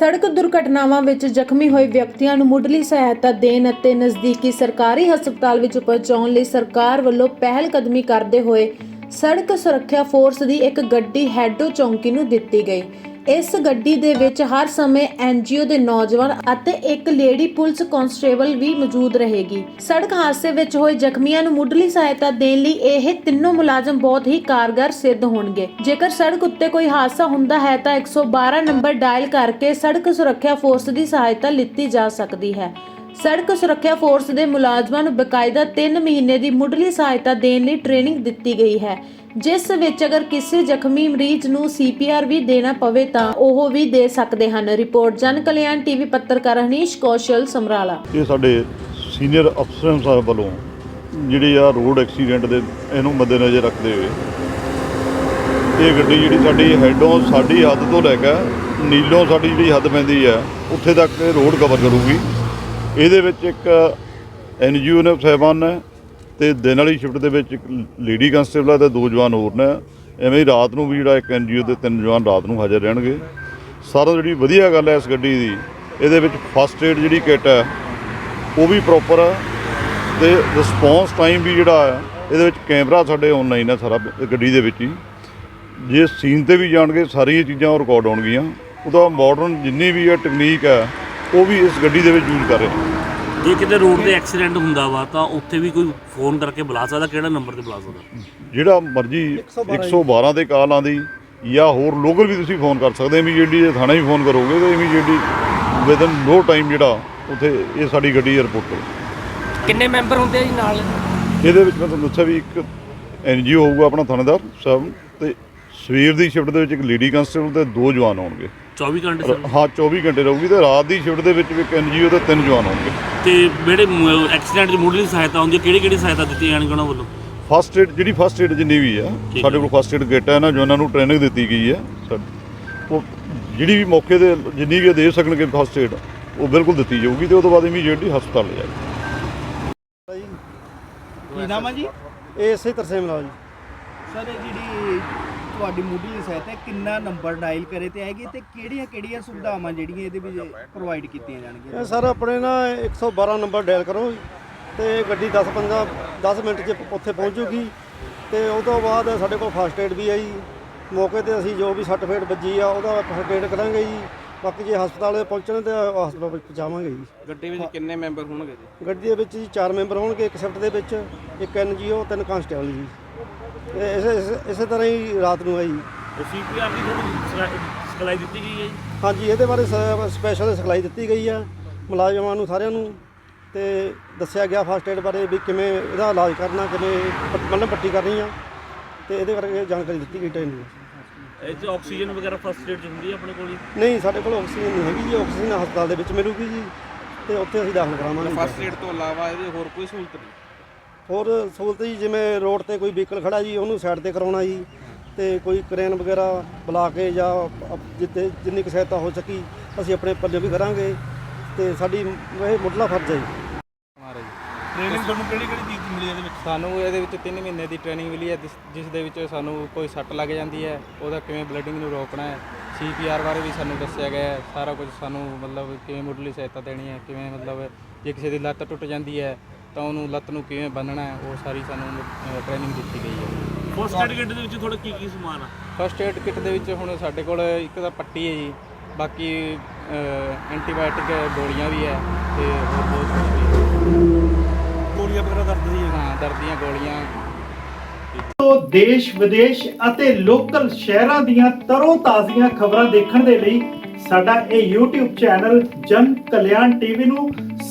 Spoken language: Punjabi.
ਸੜਕ ਦੁਰਘਟਨਾਵਾਂ ਵਿੱਚ ਜ਼ਖਮੀ ਹੋਏ ਵਿਅਕਤੀਆਂ ਨੂੰ ਮੁੱਢਲੀ ਸਹਾਇਤਾ ਦੇਣ ਅਤੇ ਨਜ਼ਦੀਕੀ ਸਰਕਾਰੀ ਹਸਪਤਾਲ ਵਿੱਚ ਪਹੁੰਚਾਉਣ ਲਈ ਸਰਕਾਰ ਵੱਲੋਂ ਪਹਿਲ ਕਦਮੀ ਕਰਦੇ ਹੋਏ ਸੜਕ ਸੁਰੱਖਿਆ ਫੋਰਸ ਦੀ ਇੱਕ ਗੱਡੀ ਹੈਡੋ ਚੌਂਕੀ ਨੂੰ ਦਿੱਤੀ ਗਈ। ਇਸ ਗੱਡੀ ਦੇ ਵਿੱਚ ਹਰ ਸਮੇਂ ਐਨਜੀਓ ਦੇ ਨੌਜਵਾਨ ਅਤੇ ਇੱਕ ਲੇਡੀ ਪੁਲਿਸ ਕਾਂਸਟੇਬਲ ਵੀ ਮੌਜੂਦ ਰਹੇਗੀ। ਸੜਕ ਹਾਦਸੇ ਵਿੱਚ ਹੋਏ ਜ਼ਖਮੀਆਂ ਨੂੰ ਮੁੱਢਲੀ ਸਹਾਇਤਾ ਦੇਣ ਲਈ ਇਹ ਤਿੰਨੋਂ ਮੁਲਾਜ਼ਮ ਬਹੁਤ ਹੀ ਕਾਰਗਰ ਸਿੱਧ ਹੋਣਗੇ। ਜੇਕਰ ਸੜਕ ਉੱਤੇ ਕੋਈ ਹਾਦਸਾ ਹੁੰਦਾ ਹੈ ਤਾਂ 112 ਨੰਬਰ ਡਾਇਲ ਕਰਕੇ ਸੜਕ ਸੁਰੱਖਿਆ ਫੋਰਸ ਦੀ ਸਹਾਇਤਾ ਲਿੱਤੀ ਜਾ ਸਕਦੀ ਹੈ। ਸੜਕ ਸੁਰੱਖਿਆ ਫੋਰਸ ਦੇ ਮੁਲਾਜ਼ਮਾਂ ਨੂੰ ਬਕਾਇਦਾ 3 ਮਹੀਨੇ ਦੀ ਮੁੱਢਲੀ ਸਹਾਇਤਾ ਦੇਣ ਲਈ ਟ੍ਰੇਨਿੰਗ ਦਿੱਤੀ ਗਈ ਹੈ। ਜਿਸ ਵਿੱਚ ਅਗਰ ਕਿਸੇ ਜ਼ਖਮੀ ਮਰੀਜ਼ ਨੂੰ ਸੀਪੀਆਰ ਵੀ ਦੇਣਾ ਪਵੇ ਤਾਂ ਉਹ ਵੀ ਦੇ ਸਕਦੇ ਹਨ। ਰਿਪੋਰਟ, ਜਨ ਕਲਿਆਣ ਟੀਵੀ ਪੱਤਰਕਾਰ ਹਨੀਸ਼ ਕੌਸ਼ਲ ਸਮਰਾਲਾ। ਇਹ ਸਾਡੇ ਸੀਨੀਅਰ ਅਫਸਰਾਂ ਸਾਹਿਬ ਵੱਲੋਂ ਜਿਹੜੇ ਆ ਰੋਡ ਐਕਸੀਡੈਂਟ ਦੇ ਇਹਨੂੰ ਮੱਦੇਨਜ਼ਰ ਰੱਖਦੇ ਹੋਏ ਇਹ ਗੱਡੀ ਜਿਹੜੀ ਸਾਡੀ ਹੈਡੋਂ ਸਾਡੀ ਹੱਦ ਤੋਂ ਲੈ ਕੇ ਨੀਲੋਂ ਸਾਡੀ ਜਿਹੜੀ ਹੱਦ ਪੈਂਦੀ ਆ, ਉੱਥੇ ਤੱਕ ਇਹ ਰੋਡ ਕਵਰ ਕਰੂਗੀ। ਇਹਦੇ ਵਿੱਚ ਇੱਕ ਐਨਜੀਓ ਨੇ ਸਾਹਿਬਾਨ ਨੇ ਤੇ ਦਿਨ ਵਾਲੀ ਸ਼ਿਫਟ ਦੇ ਵਿੱਚ ਇੱਕ ਲੇਡੀ ਕਨਸਟੇਬਲ ਆ ਤੇ ਦੋ ਜਵਾਨ ਹੋਰ ਨੇ। ਐਵੇਂ ਹੀ ਰਾਤ ਨੂੰ ਵੀ ਜਿਹੜਾ ਇੱਕ ਐਨਜੀਓ ਦੇ ਤਿੰਨ ਜਵਾਨ ਰਾਤ ਨੂੰ ਹਾਜ਼ਰ ਰਹਿਣਗੇ। ਸਾਰਾ ਜਿਹੜੀ ਵਧੀਆ ਗੱਲ ਹੈ ਇਸ ਗੱਡੀ ਦੀ, ਇਹਦੇ ਵਿੱਚ ਫਸਟ ਏਡ ਜਿਹੜੀ ਕਿੱਟ ਹੈ, ਉਹ ਵੀ ਪ੍ਰੋਪਰ ਹੈ ਤੇ ਰਿਸਪੌਂਸ ਟਾਈਮ ਵੀ ਜਿਹੜਾ ਹੈ ਇਹਦੇ ਵਿੱਚ ਕੈਮਰਾ ਸਾਡੇ ਆਨਲਾਈਨ ਹੈ ਸਾਰਾ ਗੱਡੀ ਦੇ ਵਿੱਚ ਹੀ। ਜੇ ਸੀਨ ਤੇ ਵੀ ਜਾਣਗੇ, ਸਾਰੀਆਂ ਚੀਜ਼ਾਂ ਰਿਕਾਰਡ ਹੋਣਗੀਆਂ। ਉਹਦਾ ਮਾਡਰਨ ਜਿੰਨੀ ਵੀ ਹੈ ਟੈਕਨੀਕ ਹੈ ਉਹ ਵੀ ਇਸ ਗੱਡੀ ਦੇ ਵਿੱਚ ਯੂਜ਼ ਕਰ ਰਹੇ ਨੇ। ਜੇ ਕਿਤੇ ਰੋਡ ਤੇ ਐਕਸੀਡੈਂਟ ਹੁੰਦਾ ਵਾ ਤਾਂ ਉੱਥੇ ਵੀ ਕੋਈ ਫੋਨ ਕਰਕੇ ਬੁਲਾ ਸਕਦਾ ਕਿਹੜਾ ਨੰਬਰ ਤੇ ਬੁਲਾ ਸਕਦਾ? ਜਿਹੜਾ ਮਰਜ਼ੀ 112 ਤੇ ਕਾਲ ਆਂਦੀ ਜਾਂ ਹੋਰ ਲੋਕਲ ਵੀ ਤੁਸੀਂ ਫੋਨ ਕਰ ਸਕਦੇ ਇਮੀਡੀਏਟਲੀ ਜੇ ਥਾਣੇ ਵੀ ਫੋਨ ਕਰੋਗੇ ਤਾਂ ਇਮੀਡੀਏਟਲੀ ਵਿਦਨ ਨੋ ਟਾਈਮ ਜਿਹੜਾ ਉੱਥੇ ਇਹ ਸਾਡੀ ਗੱਡੀ 에ਅਰਪੋਰਟ ਤੇ। ਕਿੰਨੇ ਮੈਂਬਰ ਹੁੰਦੇ ਆ ਜੀ ਨਾਲ? ਇਹਦੇ ਵਿੱਚ ਮੈਂ ਤੁਹਾਨੂੰ ਦੱਸਿਆ ਵੀ ਇੱਕ ਐਨਜੀਓ ਹੋਊਗਾ ਆਪਣਾ ਥਾਣੇਦਾਰ ਸਾਹਿਬ। ਸਵੇਰ ਦੀ ਸ਼ਿਫਟ ਦੇ ਵਿੱਚ ਇੱਕ ਲੇਡੀ ਕਨਸਟੇਬਲ ਤੇ ਦੋ ਜਵਾਨ ਹੋਣਗੇ। 24 ਘੰਟੇ ਸਰ ਹਾਂ 24 ਘੰਟੇ ਰਹੂਗੀ ਤੇ ਰਾਤ ਦੀ ਸ਼ਿਫਟ ਦੇ ਵਿੱਚ ਵੀ ਇੱਕ ਐਨਜੀਓ ਦੇ ਤਿੰਨ ਜਵਾਨ ਹੋਣਗੇ। ਤੇ ਜਿਹੜੇ ਐਕਸੀਡੈਂਟ ਦੀ ਮੁੱਢਲੀ ਸਹਾਇਤਾ ਹੁੰਦੀ ਹੈ ਕਿਹੜੀ ਕਿਹੜੀ ਸਹਾਇਤਾ ਦਿੱਤੀ ਜਾਣਗੀ ਉਹਨਾਂ ਵੱਲੋਂ? ਫਸਟ ਏਡ ਜਿਹੜੀ ਫਸਟ ਏਡ ਜਿੰਨੀ ਵੀ ਆ ਸਾਡੇ। ਕੋਲ ਫਸਟ ਏਡ ਕਿੱਟ ਹੈ ਨਾ ਜੋ ਉਹਨਾਂ ਨੂੰ ਟ੍ਰੇਨਿੰਗ ਦਿੱਤੀ ਗਈ ਹੈ ਉਹ ਜਿਹੜੀ ਵੀ ਮੌਕੇ ਤੇ ਜਿੰਨੀ ਵੀ ਦੇ ਸਕਣਗੇ ਫਸਟ ਏਡ ਉਹ ਬਿਲਕੁਲ ਦਿੱਤੀ ਜਾਊਗੀ ਤੇ ਉਹ ਤੋਂ ਬਾਅਦ ਇਮੀਡੀਏਟਲੀ ਹਸਪਤਾਲ ਲੈ ਜਾਏਗੀ ਕੀ ਨਾਮ ਜੀ? ਇਹ ਇਸੇ ਤਰਸੇ ਮਿਲਾਓ ਜੀ। ਸਰ ਇਹ ਜਿਹੜੀ ਤੁਹਾਡੀ ਮੁੱਢਲੀ ਸਹਾਇਤਾ ਹੈ, ਕਿੰਨਾ ਨੰਬਰ ਡਾਇਲ ਕਰੇ ਤੇ ਆਏਗੀ ਤੇ ਕਿਹੜੀਆਂ ਕਿਹੜੀਆਂ ਸੁਵਿਧਾਵਾਂ ਜਿਹੜੀਆਂ ਇਹਦੇ ਵਿੱਚ ਪ੍ਰੋਵਾਈਡ ਕੀਤੀਆਂ ਜਾਣਗੀਆਂ? ਇਹ ਸਰ ਆਪਣੇ ਨਾ 112 ਨੰਬਰ ਡਾਇਲ ਕਰੋ ਤੇ ਗੱਡੀ 10 15 10 ਮਿੰਟ 'ਚ ਉੱਥੇ ਪਹੁੰਚੂਗੀ ਤੇ ਉਹ ਤੋਂ ਬਾਅਦ ਸਾਡੇ ਕੋਲ ਫਸਟ ਏਡ ਵੀ ਹੈ ਜੀ ਮੌਕੇ ਤੇ ਅਸੀਂ ਜੋ ਵੀ ਸੱਟ ਫੇਟ ਵੱਜੀ ਆ ਉਹਦਾ ਫਸਟ ਏਡ ਕਰਾਂਗੇ ਜੀ। ਬਾਕੀ ਜੇ ਹਸਪਤਾਲ ਪਹੁੰਚਣ ਤੇ ਹਸਪਤਾਲ ਵਿੱਚ ਪਹੁੰਚਾਵਾਂਗੇ ਜੀ। ਗੱਡੀ ਵਿੱਚ ਕਿੰਨੇ ਮੈਂਬਰ ਹੋਣਗੇ ਜੀ? ਗੱਡੀ ਦੇ ਵਿੱਚ ਜੀ ਚਾਰ ਮੈਂਬਰ ਹੋਣਗੇ ਇੱਕ ਸ਼ਿਫਟ ਦੇ ਵਿੱਚ ਇੱਕ ਐਨਜੀਓ ਤਿੰਨ ਕਾਂਸਟੇਬਲ ਜੀ। ਇਹ ਇਸੇ ਇਸੇ- ਇਸੇ ਤਰ੍ਹਾਂ ਹੀ ਰਾਤ ਨੂੰ ਹੈ ਜੀ। ਸੀਪੀਆਰ ਦੀ ਤੁਹਾਨੂੰ ਸਿਖਲਾਈ ਦਿੱਤੀ ਗਈ ਹੈ ਜੀ? ਹਾਂਜੀ ਇਹਦੇ ਬਾਰੇ ਸ- ਸਪੈਸ਼ਲ ਸਿਖਲਾਈ ਦਿੱਤੀ ਗਈ ਆ ਮੁਲਾਜ਼ਮਾਂ ਨੂੰ ਸਾਰਿਆਂ ਨੂੰ ਤੇ ਦੱਸਿਆ ਗਿਆ ਫਸਟ ਏਡ ਬਾਰੇ ਵੀ ਕਿਵੇਂ ਇਹਦਾ ਇਲਾਜ ਕਰਨਾ ਕਿਵੇਂ ਪ- ਮਤਲਬ ਪੱਟੀ ਕਰਨੀ ਆ ਤੇ ਇਹਦੇ ਕਰਕੇ ਜਾਣਕਾਰੀ ਦਿੱਤੀ ਗਈ ਟ੍ਰੇਨਿੰਗ ਇਹ 'ਚ ਆਕਸੀਜਨ ਵਗੈਰਾ ਫਸਟ ਏਡ ਚ ਹੁੰਦੀ ਹੈ ਆਪਣੇ ਕੋਲ ਜੀ? ਨਹੀਂ ਸਾਡੇ ਕੋਲ ਆਕਸੀਜਨ ਨਹੀਂ ਹੈਗੀ ਜੀ ਆਕਸੀਜਨ ਹਸਪਤਾਲ ਦੇ ਵਿੱਚ ਮਿਲੂਗੀ ਜੀ ਤੇ ਉੱਥੇ ਅਸੀਂ ਦਾਖਲ ਕਰਾਵਾਂਗੇ। ਫਸਟ ਏਡ ਤੋਂ ਇਲਾਵਾ ਇਹਦੇ ਹੋਰ ਕੋਈ ਸਹੂਲਤ ਨਹੀਂ? ਹੋਰ ਸਹੂਲਤ ਜੀ ਜਿਵੇਂ ਰੋਡ ਤੇ ਕੋਈ ਵਹੀਕਲ ਖੜਾ ਜੀ ਉਹਨੂੰ ਸਾਈਡ ਤੇ ਕਰਾਉਣਾ ਜੀ ਤੇ ਕੋਈ ਕ੍ਰੇਨ ਵਗੈਰਾ ਬੁਲਾ ਕੇ ਜਾਂ ਅਪ- ਜਿੱਥੇ ਜਿੰਨੀ ਕੁ ਸਹਾਇਤਾ ਹੋ ਸਕੀ ਅਸੀਂ ਆਪਣੇ ਪੱਲੇ ਵੀ ਕਰਾਂਗੇ ਤੇ ਸਾਡੀ ਇਹ ਮੁੱਢਲਾ ਫਰਜ਼ ਹੈ ਜੀ। ਹਮਾਰਾ ਜੀ ਟ੍ਰੇਨਿੰਗ ਤੁਹਾਨੂੰ ਕਿਹੜੀ ਕਿਹੜੀ ਚੀਜ਼ ਮਿਲੀ ਇਹਦੇ ਵਿੱਚ? ਸਾਨੂੰ ਇਹਦੇ ਵਿੱਚ 3 ਮਹੀਨੇ ਦੀ ਟ੍ਰੇਨਿੰਗ ਮਿਲੀ ਹੈ ਜਿਸ- ਜਿਸ ਦੇ ਵਿੱਚ ਸਾਨੂੰ ਕੋਈ ਸੱਟ ਲੱਗ ਜਾਂਦੀ ਹੈ ਉਹਦਾ ਕਿਵੇਂ ਬਲੀਡਿੰਗ ਨੂੰ ਰੋਕਣਾ ਹੈ ਸੀਪੀਆਰ ਬਾਰੇ ਵੀ ਸਾਨੂੰ ਦੱਸਿਆ ਗਿਆ ਹੈ ਸਾਰਾ ਕੁਝ ਸਾਨੂੰ ਮਤਲਬ ਕਿਵੇਂ ਮੁੱਢਲੀ ਸਹਾਇਤਾ ਦੇਣੀ ਹੈ ਕਿਵੇਂ ਮਤਲਬ ਜੇ ਕਿਸੇ ਦੀ ਲੱਤ ਟੁੱਟ ਜਾਂਦੀ ਹੈ ਤਾਂ ਉਹਨੂੰ ਲੱਤ ਨੂੰ ਕਿਵੇਂ ਬੰਨਣਾ ਹੈ ਉਹ ਸਾਰੀ ਸਾਨੂੰ ਟ੍ਰੇਨਿੰਗ ਦਿੱਤੀ ਗਈ ਹੈ। ਫਸਟ ਏਡ ਕਿੱਟ ਦੇ ਵਿੱਚ ਤੁਹਾਡਾ ਕੀ ਕੀ ਸਮਾਨ ਆ? ਫਸਟ ਏਡ ਕਿੱਟ ਦੇ ਵਿੱਚ ਹੁਣ ਸਾਡੇ ਕੋਲ ਇੱਕ ਤਾਂ ਪੱਟੀ ਹੈ ਜੀ ਬਾਕੀ ਐਂਟੀਬਾਇਓਟਿਕ ਗੋਲੀਆਂ ਵੀ ਹੈ ਤੇ ਹੋਰ ਬਹੁਤ ਕੁਝ ਵੀ ਹੈ। ਗੋਲੀਆਂ ਵਗੈਰਾ ਦਰਦ ਦੀ ਹਾਂ ਦਰਦ ਦੀਆਂ ਗੋਲੀਆਂ। ਤੋਂ ਦੇਸ਼ ਵਿਦੇਸ਼ ਅਤੇ ਲੋਕਲ ਸ਼ਹਿਰਾਂ ਦੀਆਂ ਤਰੋ ਤਾਜ਼ੀਆਂ ਖਬਰਾਂ ਦੇਖਣ ਦੇ ਲਈ ਸਾਡਾ ਇਹ YouTube ਚੈਨਲ ਜਨ ਕਲਿਆਣ ਟੀਵੀ ਨੂੰ